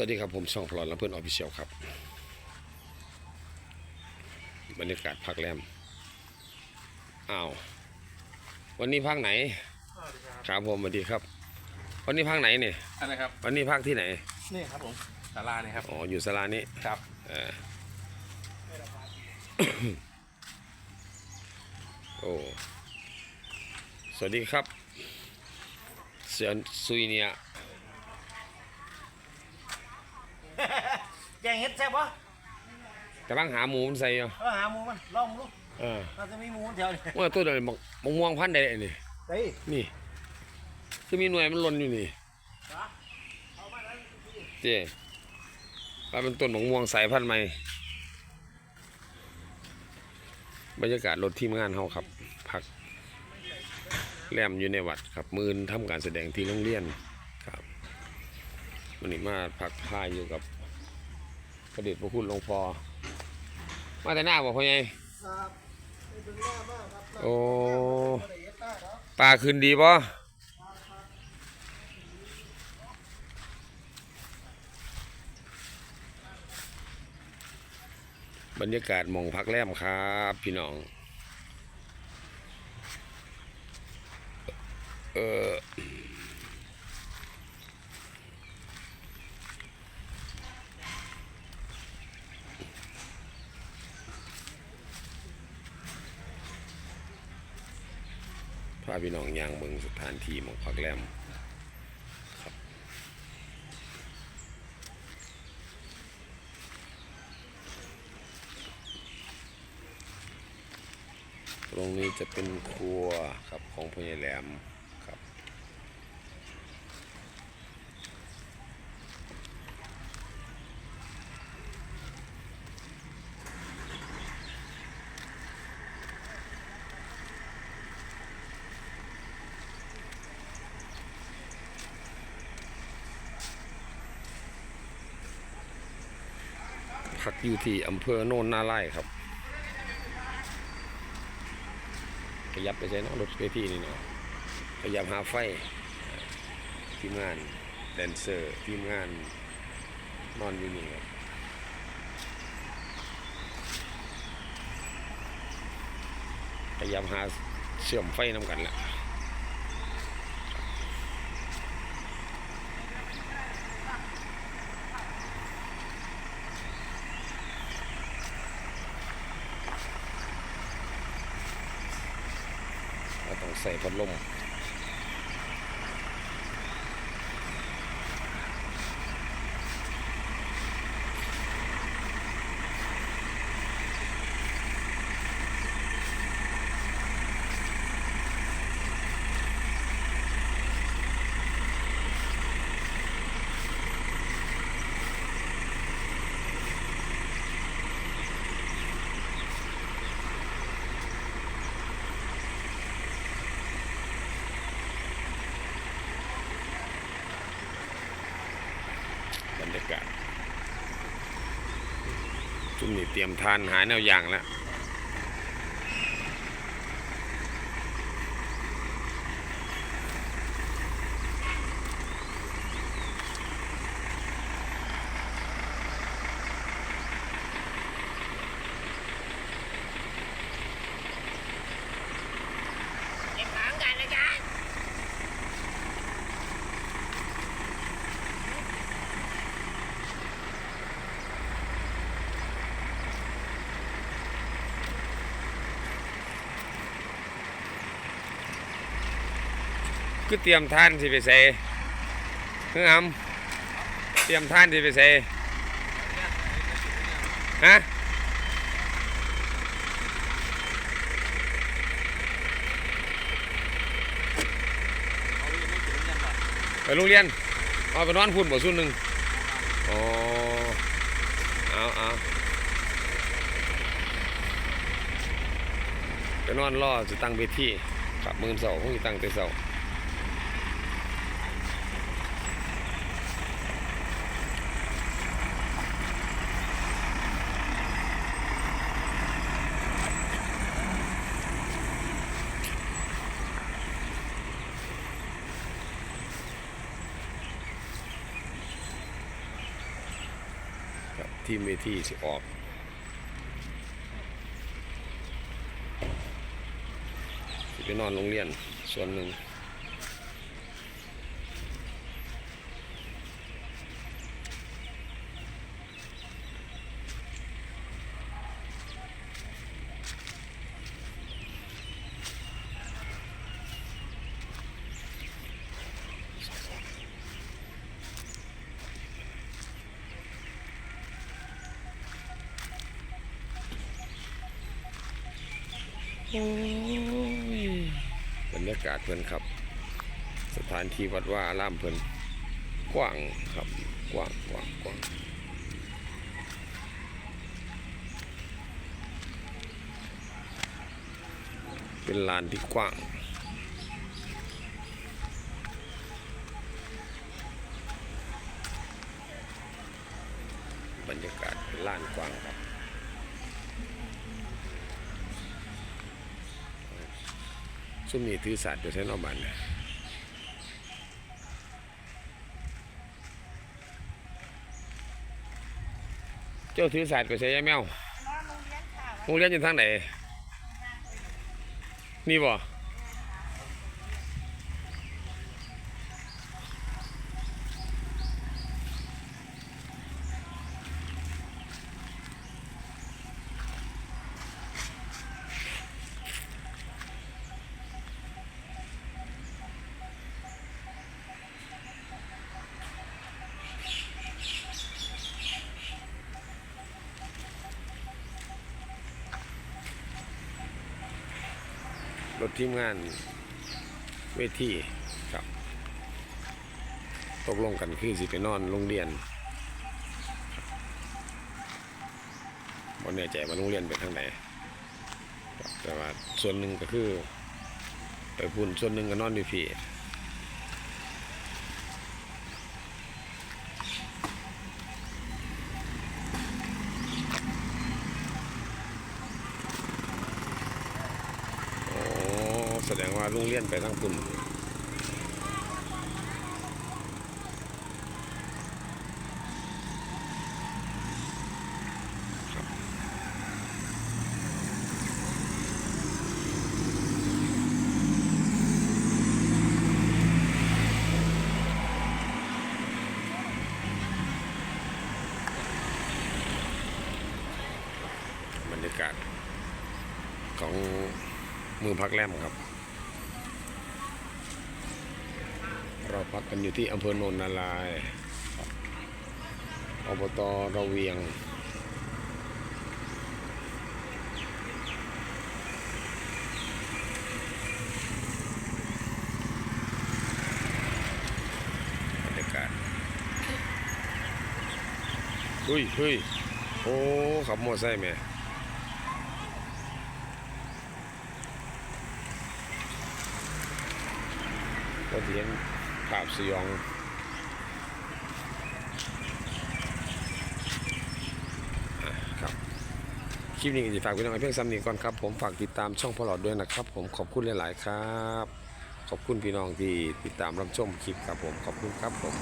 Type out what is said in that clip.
วัสดีครับผมช่องพลอนและเพื่อนออฟฟิเชียลครับ บรรยากาศพักแรมอ้าววันนี้พักไหนครับผมสวัสดีครับ วันนี้พักไหนเนี่ยอะไรครับวันนี้พักที่ไหนนี่ครับผมศาลาเนี่ยครับอ๋ออยู่สลานี้ครับเออโอ้สวัสดีครับเสียนซุยเนี่ย แกงเห็ดแซ่บปะกำลังหาหมูมันใส่อยู่เออหาหมูมันลองดูเออเราจะมีหมูแถวนี้ว่าตัวเดียวมะมะม่วงพันธุ์ใดนี่เฮ้ยนี่คือมีหน่วยมันหล่นอยู่นี่เจ๊ว่าเป็นต้นมะม่วงสายพันธุ์ใหม่บรรยากาศรถทีมงานเฮาครับพักแรมอยู่ในวัดครับมือนทำการแสดงที่โรงเรียนครับวันนี้มาพักพายอยู่กับ พระเดชพระคุณหลวงพ่อมาแต่หน้าบอกพ่อไงครับไปถึงหน้ามากครับโอ้ไม่ได้เห็ดได้ครับปลาคืนดีป่บรรยากาศหมองพักแรมครับ พี่น้อง เออาพี่น้องย่างเมืองสถานที่หมองพักแรมครับตรงนี้จะเป็นครัวครับของพ่อใหญ่แหลมครับ พักอยู่ที่อำเภอโน่นนาไร่ครับ ขยับไปใช้เนาะรถเวทีนี่เนาะขยับหาไฟทีมงานแดนเซอร์ทีมงานนอนอยู่นี่ครับพยายามหาเชื่อมไฟน้ำกันแหละเราต้อง ใส่พัดลม จุ่มนี่เตรียมทานหาแนวอย่างแล้ว เก็บหางกันนะจ๊ะ คือเตรียมท่านสิไปใส่เฮ้ยอำเตรียมท่านสิไปใส่ฮะไปโรงเรียนเอาไปนอนพุ่นบ่ส่นหนึ่งอ๋อเอาเอาไปนอนรอจะตั้งเวทีขับมือเสาคงจะตั้งแต่เสา ทีมเวทีสิออกสิไปนอนโรงเรียนส่วนหนึ่ง บรรยากาศเพิ่นครับ สถานที่วัดว่าอารามเพิ่นกว้างครับ กว้างกว้างกว้างเป็นลานที่กว้างบรรยากาศเป็นลานกว้างครับ ซุมนี้ถือศาสตร์อยู่ใช้นอกบ้านนะเจ้าถือศาสตร์ก็ใช้ยายแมวโรงเรียนอยู่ทางไหนนี่บ่ รถทีมงานเวทีครับ ตกลงกันคือสิไปนอนโรงเรียนบนแน่ใจว่าโรงเรียนเป็นทางไหนแต่ว่าส่วนหนึ่งก็คือ ไปพุ่นส่วนหนึ่งก็นอนอยู่พี่ อ๋อ แสดงว่าลุงเลี่ยนไปทั้งคุณบรรยากาศของมือพักแรมครับ เรา พักกันอยู่ที่อำเภอโนนนารายอบตระเวียงบรรยากาศเฮ้ยเฮ้ยโอ้ขับมอไซค์แม่ก็จะเห็น ภาพสยองอะครับคลิปนี้ก็จะฝากไว้น้องไอเพียงซ้ำนี้ก่อนครับ ผมฝากติดตามช่องพอลอดด้วยนะครับ ผมขอบคุณหลาย ๆ ครับ ขอบคุณพี่น้องที่ติดตามรับชมคลิปครับผมขอบคุณครับผม